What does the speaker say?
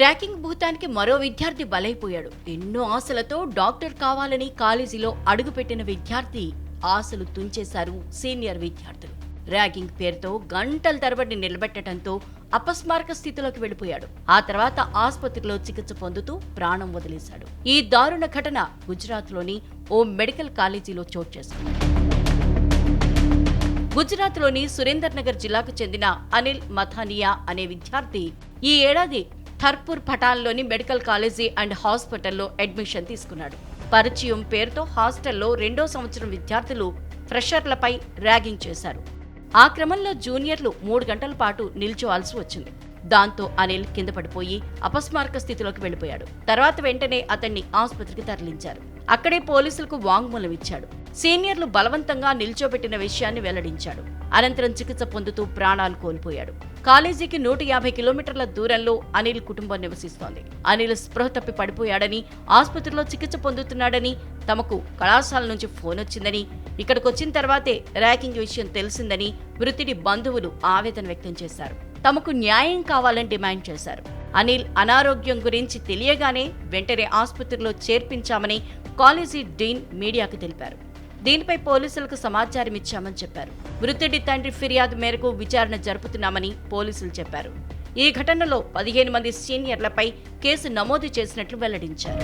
Racking భూతానికి మరో విద్యార్థి బలైపోయాడు. ఎన్నో ఆశలతో డాక్టర్ కావాలని కాలేజీలో అడుగుపెట్టిన విద్యార్థి ఆశలు తుంచేశారు సీనియర్ విద్యార్థులు. ర్యాగింగ్ పేరుతో గంటల తరబడి నిలబెట్టడంతో అపస్మారక స్థితిలోకి వెళ్ళిపోయాడు. ఆ తర్వాత ఆసుపత్రిలో చికిత్స పొందుతూ ప్రాణం వదిలేశాడు. ఈ దారుణ ఘటన గుజరాత్లోని ఓ మెడికల్ కాలేజీలో చోటు చేసుకుంది. గుజరాత్లోని సురేందర్ నగర్ జిల్లాకు చెందిన అనిల్ మథానియా అనే విద్యార్థి ఈ ఏడాది థర్పూర్ పటాన్లోని మెడికల్ కాలేజీ అండ్ హాస్పిటల్లో అడ్మిషన్ తీసుకున్నాడు. పరిచయం పేరుతో హాస్టల్లో రెండో సంవత్సరం విద్యార్థులు ఫ్రెషర్లపై ర్యాగింగ్ చేశారు. ఆ క్రమంలో జూనియర్లు మూడు గంటల పాటు నిల్చోవాల్సి వచ్చింది. దాంతో అనిల్ కింద పడిపోయి అపస్మారక స్థితిలోకి వెళ్ళిపోయాడు తర్వాత వెంటనే అతన్ని ఆసుపత్రికి తరలించారు. అక్కడే పోలీసులకు వాంగ్మూలం ఇచ్చాడు. సీనియర్లు బలవంతంగా నిల్చోబెట్టిన విషయాన్ని వెల్లడించాడు. అనంతరం చికిత్స పొందుతూ ప్రాణాలు కోల్పోయాడు. కాలేజీకి నూట యాభై కిలోమీటర్ల దూరంలో అనిల్ కుటుంబం నివసిస్తోంది. అనిల్ స్పృహ తప్పి పడిపోయాడని ఆసుపత్రిలో చికిత్స పొందుతున్నాడని తమకు కళాశాల నుంచి ఫోన్ వచ్చిందని ఇక్కడికి వచ్చిన తర్వాతే ర్యాకింగ్ విషయం తెలిసిందని మృతుడి బంధువులు ఆవేదన వ్యక్తం చేశారు. తమకు న్యాయం కావాలని డిమాండ్ చేశారు. అనిల్ అనారోగ్యం గురించి తెలియగానే వెంటనే ఆసుపత్రిలో చేర్పించామని కాలేజీ డీన్ మీడియాకు తెలిపారు. దీనిపై పోలీసులకు సమాచారం ఇచ్చామని చెప్పారు. మృతుడి తండ్రి ఫిర్యాదు మేరకు విచారణ జరుపుతున్నామని పోలీసులు చెప్పారు. ఈ ఘటనలో పదిహేను మంది సీనియర్లపై కేసు నమోదు చేసినట్లు వెల్లడించారు.